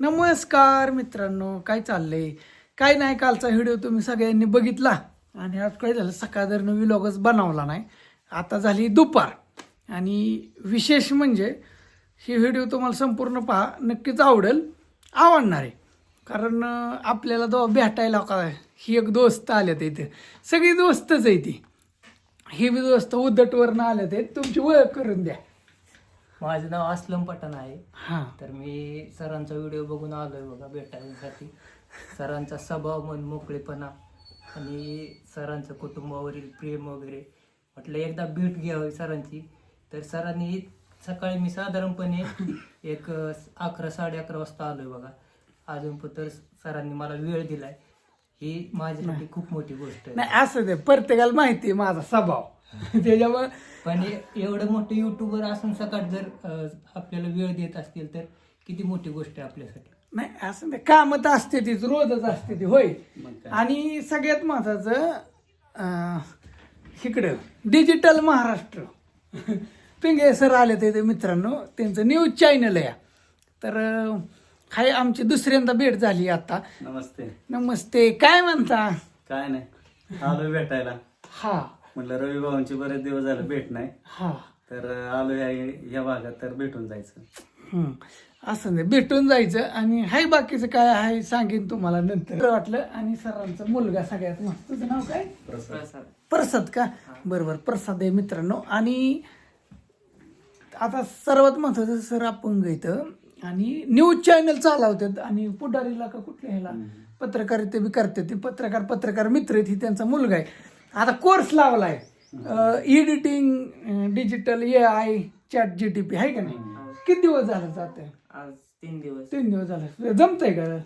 नमस्कार मित्रांनो काय चाललंय? काय नाही कालचा व्हिडिओ तुम्ही सगळ्यांनी बघितला. आणि आज काय झालं सकाळदरनं व्लॉगच बनवला नाही. आता झाली दुपार. आणि विशेष म्हणजे ही व्हिडिओ तुम्हाला संपूर्ण पहा नक्कीच आवडेल आवडणार आहे. कारण आपल्याला दो भेटायला का ही एक दोस्त आल्यात इथे. सगळी दोस्तच आहे ती. ही बी दोस्त उद्धटवरनं आल्यात आहेत. तुमची ओळख करून द्या. माझं नाव असलम पठाण आहे. हां. तर मी सरांचा व्हिडिओ बघून आलोय बघा भेटायसाठी. सरांचा स्वभाव मन मोकळेपणा आणि सरांचं कुटुंबावरील प्रेम वगैरे. म्हटलं एकदा भेट घ्यावी सरांची. तर सरांनी सकाळी मी साधारणपणे एक अकरा साडे अकरा वाजता आलोय बघा. अजून तर सरांनी मला वेळ दिलाय. ही माझ्यासाठी खूप मोठी गोष्ट आहे. नाही असं ते प्रत्येकाला माहिती आहे माझा स्वभाव. त्याच्यामुळे पण एवढं मोठं युट्यूबर असून सकाळ जर अं, आपल्याला वेळ देत असतील तर किती मोठी गोष्ट आहे आपल्यासाठी. नाही असं नाही कामं तर असते तीच रोजच असते ती होय. आणि सगळ्यात महत्वाचं अं, इकडं डिजिटल महाराष्ट्र. पिंगे सर आले ते मित्रांनो त्यांचं न्यूज चॅनल आहे. तर अं, हाय आमची दुसऱ्यांदा भेट झाली आता. नमस्ते. नमस्ते. काय म्हणता? काय नाही. आलोय भेटायला. हा. म्हटलं रवी भाऊंची बरेच दिवस झाले भेट नाही. हा. तर आलो या या भागात तर भेटून जायचं. हम्म. असं नाही. भेटून जायचं आणि हाय बाकीचं काय आहे सांगेन तुम्हाला नंतर. वाटलं आणि सरांचा मुलगा सगळ्यात मस्त. तुझं नाव काय? प्रसाद. प्रसाद. का? बरोबर प्रसाद आहे मित्रांनो. आणि आता सर्वात महत्वाचं सर अपंग इथं आणि न्यूज चॅनल चालवतात आणि पुढारीला का कुठल्या ह्याला? पत्रकारिता बी करतात ते. पत्रकार पत्रकार मित्र आहेत ही त्यांचा मुलगा आहे. आता कोर्स लावलाय. Editing digital A I chat G T P आहे का नाही? किती दिवस झालं जाते आज तीन दिवस. तीन दिवस झाले. जमतंय का?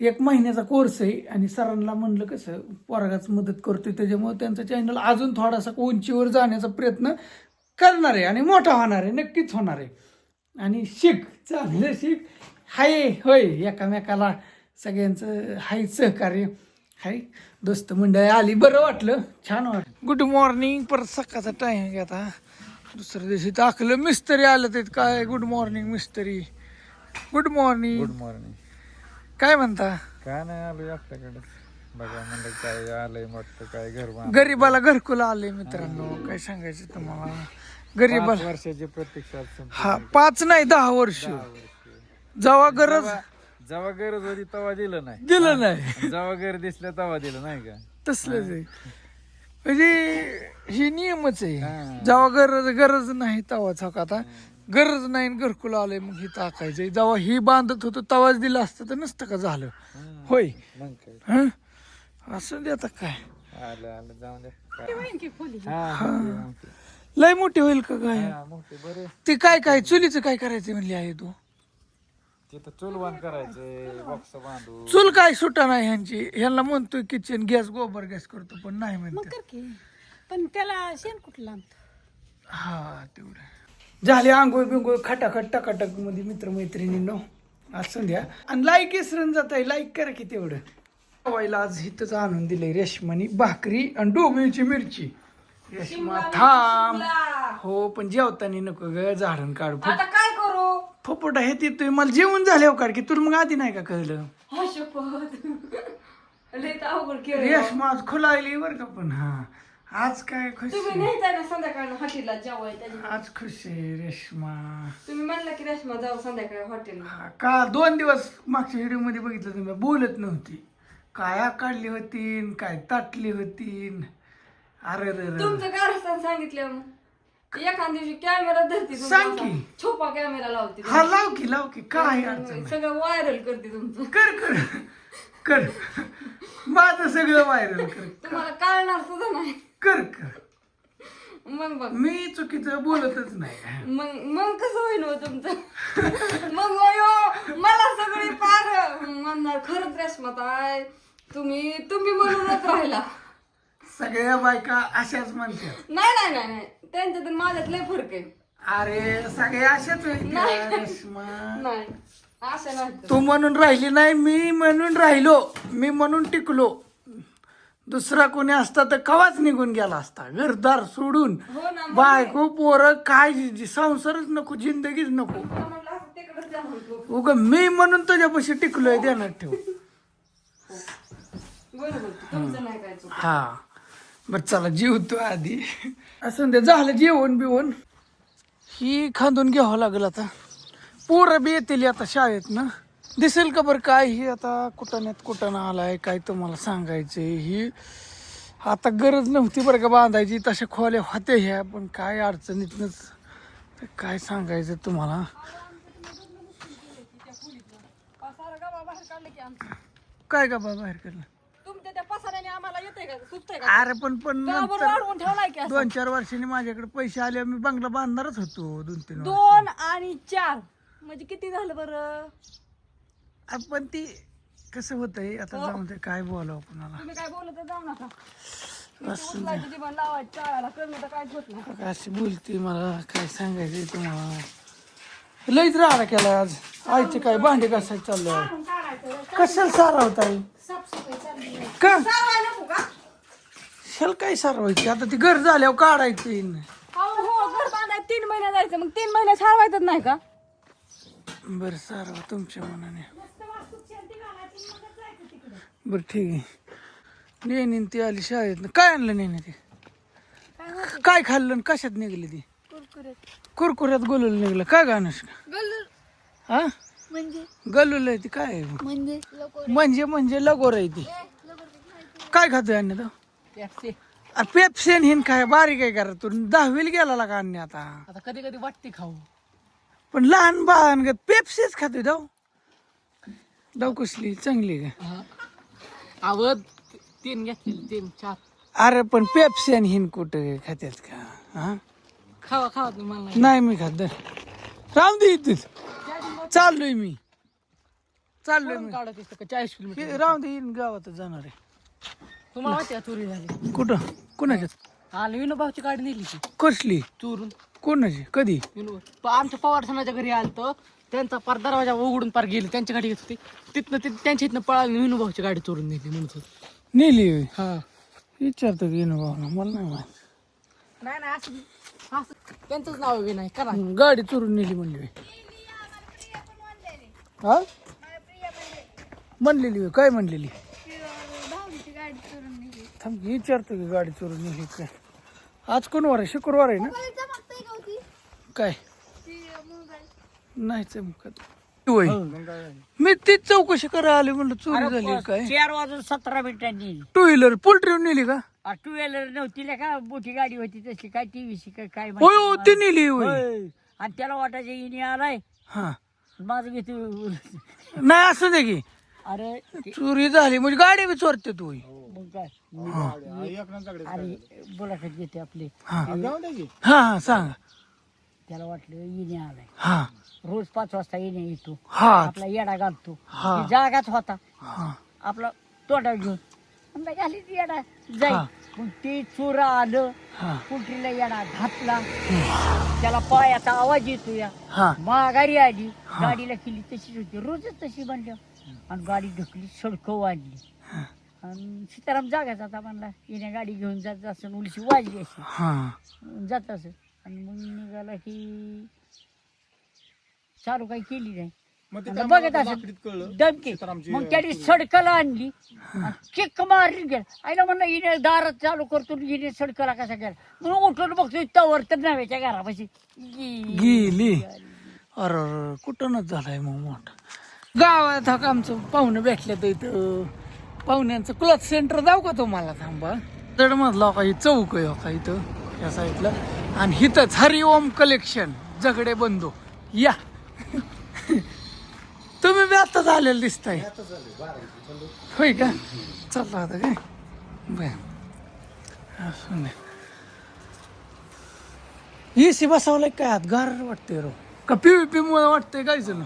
एक महिन्याचा कोर्स आहे आणि सरांना म्हणलं कसं पोरगाच मदत करतोय त्याच्यामुळे त्यांचं चॅनल अजून थोडासा उंचीवर जाण्याचा प्रयत्न करणार आहे आणि मोठा होणार आहे नक्कीच होणार आहे. आणि शिक चांगलं शिक. हाय होय एकामेकाला सगळ्यांचं हाय सहकार्य. हाय. दोस्त मंडळी आली. बरं वाटलं. छान वाटलं. गुड मॉर्निंग परत सकाळचा टाइम आहे आता. दुसऱ्या दिवशी टाकलं मिस्त्री आलं ते काय? गुड मॉर्निंग मिस्त्री. गुड मॉर्निंग गुड मॉर्निंग काय म्हणता? काय नाही आलोय आपल्याकडे. बघा म्हणलं काय आलंय मोठं काय घर गरीबाला घरकुल आले मित्रांनो. काय सांगायचं तुम्हाला? पाच गरीबाला वर्षाची प्रतीक्षा संपली. हा पाच नाही दहा वर्ष. जेव्हा गरज जेव्हा गरज होती तेव्हा दिलं नाही. दिलं नाही. आणि जेव्हा गरज दिसल्या तेव्हा दिलं नाही का? तसलंच आहे. म्हणजे हे नियमच आहे. हा. जेव्हा गरज गरज नाही तेव्हाच हो का आता गरज नाही आणि घरकुल आलंय मग हे टाकायचं जेव्हा ही बांधत होतं तेव्हाच दिलं असतं तर नसतं का झालं. होय. मग काय? हं? असं दे आता काय. आलं आलं. जाऊन दे. काय? हा. लय मोठी होईल का काय? हा, मोठी बरे ते काय काय चुलीचं काय करायचं म्हणली आहे तू? तिथं चूल बांध करायचे बॉक्स बांधू. चूल काय सुटा नाही ह्यांची. ह्यांना म्हणतोय किचन गॅस गोबर गॅस करतो पण नाही म्हणते. कर की. पण त्याला शेण कुठलं हा तेवढं. झाले आंघोळ बिंघोळ खटाखट टकाटकमध्ये मित्रमैत्रिणींनो. आज संध्या. आणि लाईक इसरून जात आहे लाईक करा की तेवढं. आज हिथंच आणून दिलंय रेशमानी भाकरी आणि डोबळीची मिरची. रेशमा थांब. हो पण जेवताना नको ग झाडून काढ. आता काय करू? फुपट आहे ते तुम्ही मला जेवण झाल्यावर काढ की तुला मग आधी नाही का कळलं? हा शपथ. लय तर अवघड केलं. रेशमा आज खुलायली बरं का पण हा. आज काय खुश तुम्ही संध्याकाळी हॉटेलला आज खुश आहे रेशमा. तुम्ही म्हणला की रेशमा जाऊ संध्याकाळी हॉटेलला. हा, का दोन दिवस मागच्या व्हिडिओमध्ये बघितलं तुम्ही? बोलत नव्हती. काय काढली होती काय ताटली होती. अरे रे रे. तुमचं कारस्थान सांगितलं मग एखाद दिवशी कॅमेरा धरते तुमचा. सांग की. असा. छोपा कॅमेरा लावते हा लाव की लाव की. काय अडचण नाही. सगळं व्हायरल करते तुमचं. कर कर. कर. माझं सगळं व्हायरल कर. तुम्हाला कळणार सुद्धा नाही. कर कर. मग बघ. मी चुकीचं बोलतच नाही. मग मग कसं होईल हो तुमचं? मग वयो मला सगळी पार. म्हणणार खरंच रेशमात आहे तुम्ही तुम्ही म्हणूनच राहिला. सगळ्या बायका अशाच म्हणतात नाही नाही नाही नाही. त्यांच्यात आणि माझ्यात लय फरक आहे. अरे सगळ्या अशाच होत्या, रेश्मा? नाही. असं नाही तू म्हणून राहिली नाही मी म्हणून राहिलो. मी म्हणून टिकलो. दुसरा कोणी असता तर कवाच निघून गेला असता घरदार सोडून. हो ना, मग बायको पोरं काय जी- जी- संसारच नको जिंदगीच नको. मला म्हटलं असं उग मी म्हणून तुझ्यापाशी टिकलोय ध्यानात ठेव. बरोबर तुमचं नाही काय चुक हा. बर चला जेवतो आधी. असं ते झालं जेवण बिवण. ही खांदून घ्यावं लागेल आता. पोरं बी येतील आता शाळेत ना दिसेल का बरं काय? ही आता कुटाण्यात कुटाणा आलाय काय तुम्हाला सांगायचं ही आता गरज नव्हती बरं का बांधायची. तशा खोल्या होत्या ह्या पण काय अडचणीतनंच तर काय सांगायचं तुम्हाला? बाहेर की काय का बा बाहेर काढलं पसाऱ्याने आम्हाला येते का? सुचतंय का? अरे पण पण गावावर नंतर वाढवून ठेवलाय की असं? दोन चार वर्षांनी माझ्याकडे पैसे आले मी बंगला बांधणारच होतो दोन तीन वर्ष दोन आणि चार. म्हणजे किती झालं बरं? आपण ती कसं होतंय आता जाऊन ते काय बोलावं कुणाला. तुम्ही काय बोलत जाऊ नका. उचलायचं जीवन लावायचं चाळायला करणं तर काहीच होत नाही. अशी बोलते मला काय सांगायचं तुम्हाला. लईच राडा केला आज. आईचे काय भांडे घासायचे चाललंय. कशाला सारा होता का? शेल काय सारवायची? आता ती घर झाल्यावर काढायची. हो तीन महिने जायचं मग तीन महिने सारवायचं नाही का बरं सारवा तुमच्या मनाने. बरं ठीक आहे. नेहमी ती आली शाळेत काय आणलं नेहमी ती? काय खाल्लं आणि कशात निघली ती? कुरकुऱ्यात गोलूल निघलं. काय गाणं हा? म्हणजे? गलूल आहे ती काय आहे? म्हणजे? म्हणजे म्हणजे लगोर आहे ती. काय खातोय अन्य तो? पेप्सेन हिन काय बारीक आहे करा तू? दहावीला गेला का अन्य आता? आता कधी कधी वाटते खाऊ. पण लहान बाळांगत पेप्सीच खातोय दाव दाव कसली? चांगली का आवड तीन घेतले तीन चार. अरे पण पेप्सी आणि हिन कुठं खात्यात का? हा? खावा खावा तुम्हाला. नाही मी खात राम दे इथेच. चाललोय मी. चाललोय मी. काढत असतं का चाळीस किलोमीटर. हे राम दे इन गावातच जाणार आहे. तुम्हाला माहिती चोरी झाली? कुठं? कुणाच्यात? आलं विनोबाची गाडी नेली कसली? चोरून. कोणाची? कधी? प- आमच्या पवार सणाच्या घरी आलतो त्यांचा पार दरवाजा उघडून पार गेले. त्यांची गाडी घेत होती. तिथनं ते त्यांच्या इथनं पळाली विनोबाची गाडी चोरून नेली म्हणत होत. नेली होय. हा. विचारतो की भावना मला नाही माहीत. नाही नाही असं असं त्यांचंच नाव नाही करा. गाडी चोरून नेली म्हणली. हा? म्हणलेली होय, काय म्हणलेली? थांब की विचारतो की गाडी चोरून नेली काय. आज कोण वार आहे? शुक्रवार आहे ना? काय? नाही चमकत होय. मी तीच चौकशी करायला आली म्हणलं चोरी झाली काय? चार वाजून सतरा मिनिटांनी. टू व्हीलर पोल्ट्री नेली का? टू व्हीलर नव्हती का मोठी गाडी होती तशी काय टी व्ही काय काय होय हो माहिती ती नेली होय. होय. आणि त्याला वाटायचं इनी आलाय. हा. माझं घेतो नाही असं दे की. अरे ते- चोरी झाली म्हणजे गाडी बी चोरते तू होय. मग काय? आणि बोलाखत घेते आपले. हा. हा हा सांग. त्याला वाटलं इने आलाय. हा. रोज पाच वाजता इने येतो. हा. आपला येडा घालतो. हा. ती जागाच होता. हा. आपला तोंडावर घेऊन. म्हणलं घाली ती हा. जाईल चोर आलं हा. कुठलीला येडा घातला. त्याला पायाचा आवाज येतो या हा. माघारी आली. गाडीला केली तशीच होती. रोजच तशी बनल्या आणि गाडी ढकली सडकं वाढली. आणि सीताराम जागाच आता म्हणला येण्या गाडी घेऊन जात असं उलशी वाजली अशी. हा. जात असं. आणि मग निघाला की चालू काही केली नाही. आणि बघत असं दमकी मग त्याने सडकला आणली. चिक्क मारली गेला. आईला म्हणलं हिने दारात चालू करतो आणि हिने सडकला कसा गेला म्हणून उठून बघतो तवर तर नव्याच्या घरापाशी. गी- गेली अरे कुठूनच झालाय मग मोठा? गावात हा का आमचं पाहुणे भेटले तर इथं. पाहुण्यांचं क्लॉथ सेंटर जाऊ का तुम्हाला थांबा जड मधला ही चौक आहे हो का इथं या साईडला? आणि हिथंच हरिओम कलेक्शन जगडे बंधू. या. तुम्ही बी आताच आलेलं दिसताय. होय का? चला आता काय? बर. ही सी बसवलाय काय हात गार वाटते रो. का पी मुळे वाटतंय काय ना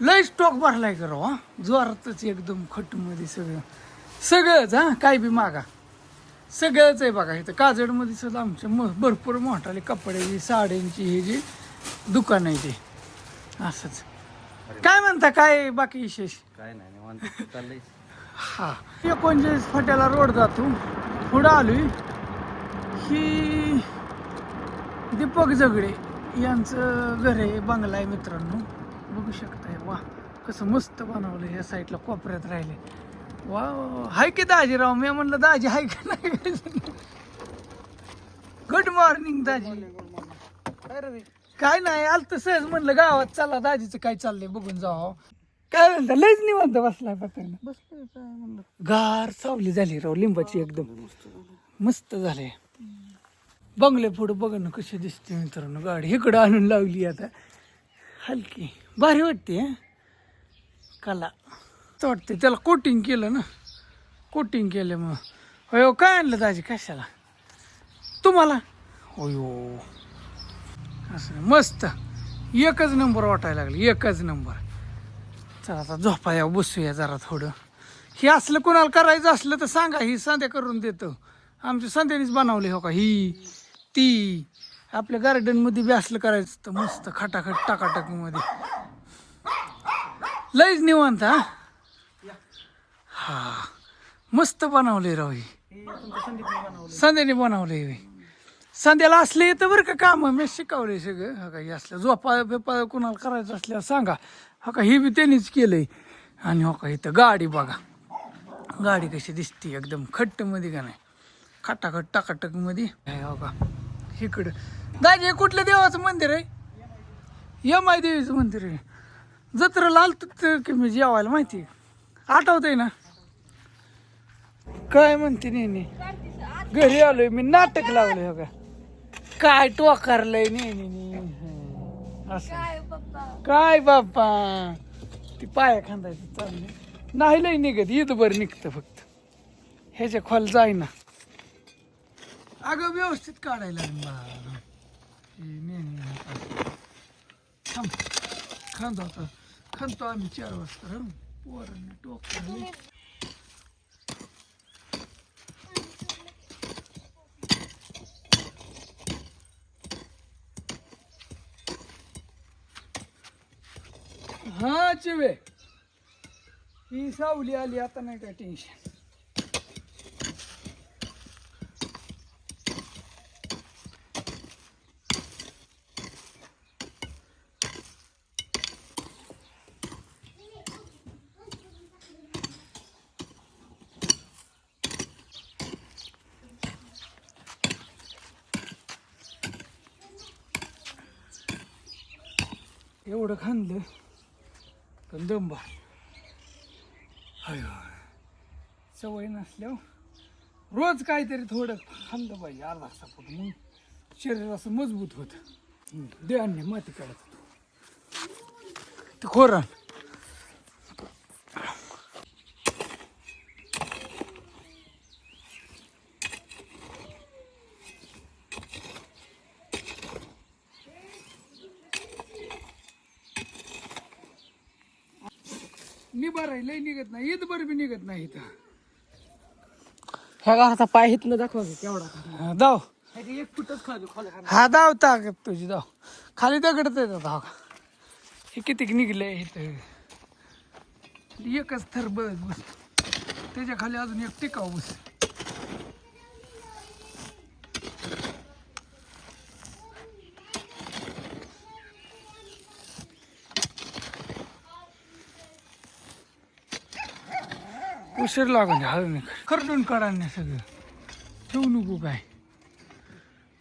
लय स्टॉक भरलाय का रो हा? जोरातच एकदम खटमध्ये सगळं. सगळंच हा? काय बी मागा. सगळंच आहे बघा इथं काजडमध्ये सुद्धा आमच्या म भरपूर मोठाले कपड्याची साड्यांची हे जी दुकान आहे ते. असंच. काय म्हणता काय बाकी विशेष? काय नाही निवांत. चाललंय. हा. एकोणचाळीस फाट्याला रोड जातो. पुढं आलोय. ही दीपक जगडे यांचं घर आहे बंगला आहे मित्रांनो. बघू शकताय वा कसं मस्त बनवलं या साईडला कोपऱ्यात राहिले. वा. हाय की दाजी राव मी म्हणलं दाजी हाय का नाही? गुड मॉर्निंग दाजी. काय नाही आलं तर सहज म्हणलं गावात चला दाजीचं काय चाललंय बघून जावं. काय म्हणता लयच निवांत बसलाय बसलोय काय म्हणलं. गार सावली झाली राव लिंबाची एकदम. मस्त झाले बंगले पुढं बघा ना कशी दिसते मित्रांनो गाडी इकडं आणून लावली आता. हलकी. भारी वाटते हं? कला. वाटते त्याला कोटिंग केलं ना. कोटिंग केलं मग होय काय आणलं दाजी कशाला? तुम्हाला? होयो असं. मस्त. एकच नंबर वाटायला लागलं. एकच नंबर. चला आता झोपाया बसूया जरा थोडं. हे असलं कोणाला करायचं असलं तर सांगा ही सांध्या करून देतो. आमच्या संध्यानीच बनवली हो का? ही ती. आपल्या गार्डनमध्ये बी असलं करायचं तर मस्त खटाखट टाकाटाकीमध्ये लईच निवांत हा? हा. मस्त बनवले राव ही. संध्याने बनवले संध्याला असले येतं बरं का काम. मी शिकवले सगळं. हा का हे असलं झोपा बिपा कुणाला करायचं असल्या सांगा. हा का हे बी त्यांनीच केलंय. आणि हो का इथं गाडी बघा. गाडी कशी दिसते एकदम खट्टमध्ये का नाही? खटाखट टाकाटकमध्ये. हे हो का इकडं. दाजी कुठलं देवाचं मंदिर आहे? यमाई देवीचं मंदिर आहे. जत्रेला आलत की मी जेवायला माहिती आठवतंय ना? काय म्हणते नेहमी? घरी आलोय मी नाटक लावलंय हो का. काय टोकारलंय नेहमी असं. काय बाप्पा? ती पाया खांदायचं चाललंय. नाही लय निघत ईद बरं निघतं फक्त. ह्याच्या खोल जाईना. अगं व्यवस्थित काढायला लागेल हे नेहमी थांब. खांदो आता. खांदतो आम्ही चार वाजता. हं? पोरांनी टोकलं हा चिवे. ही सावली आली आता नाही काय टेन्शन एवढं खांदलं पण दम सवय नसल्यावर रोज काहीतरी थोडं खाल्लं पाहिजे. अर्धा तासापुरतं मग शरीर असं मजबूत होतं. देहाने माती काढत ते खोरण निबार आहे लय निघत नाही. ईद बरं बी निघत नाही इथं. ह्या घराचा पाय हितनं दाखवा केवढा हा, दाव. एक फुटच खाली खाली. हा दाव ताकद तुझी दाव. खाली दगडत येतात हा का. हे किती निघले इथं. एकच थर बस बस. त्याच्याखाली अजून एक टिकाव बस. उशीर लागून हळू नाही खरडून काढा नाही सगळं. ठेवू नको काय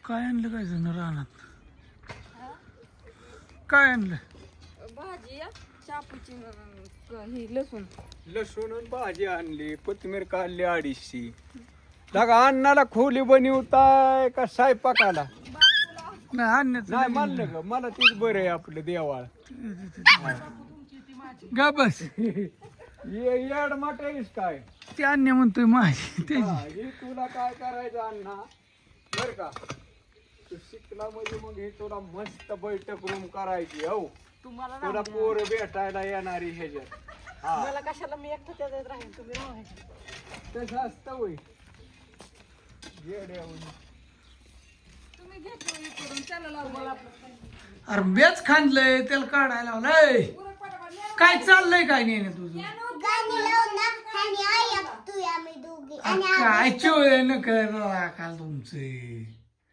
काय आणलं काय जण रानात? काय आणलं? भाजी ही लसूण. लसूण आणि भाजी आणली कोथिंबीर काढली अडीचशे. लागा अन्नाला खोली बनवताय का स्वयंपाकाला नाही आणण्याचं नाही म्हणलं ग मला तेच बरं आहे आपलं देवाळ. गा बस येड माटेस काय? ते अन्य म्हणतोय माझी त्याची हा, हे तुला काय करायचं अण्णा? बर का? तू शिकला म्हणजे मग हे तुला मस्त बैठक रूम करायची हो. तुम्हाला तुला पोर भेटायला येणारी ह्याच्यात. हा. मला कशाला मी एकटं त्याच्यात राहील तुम्ही राहायचं तसं असतं होय. येड्यावरून. तुम्ही घेतो करून त्याला लावलं अरे बेच खांदलंय त्याला काढायला लावलंय. काय चाललंय काय नाही तुझं? काय चोळ्यानं करायला काल तुमचे.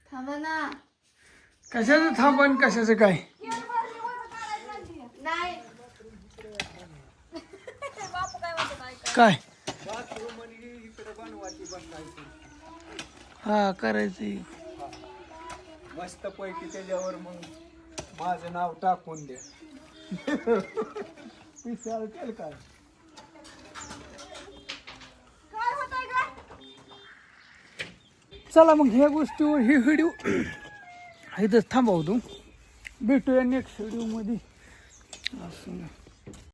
थांबा ना. कशाचं थांबण कशाचं काय? काय? हा करायचं मस्त पैकी त्याच्यावर मग माझं नाव टाकून द्या विचार केल काय चला मग ह्या गोष्टीवर ही व्हिडिओ इथंच थांबवतो भेटूया नेक्स्ट व्हिडिओमध्ये असं.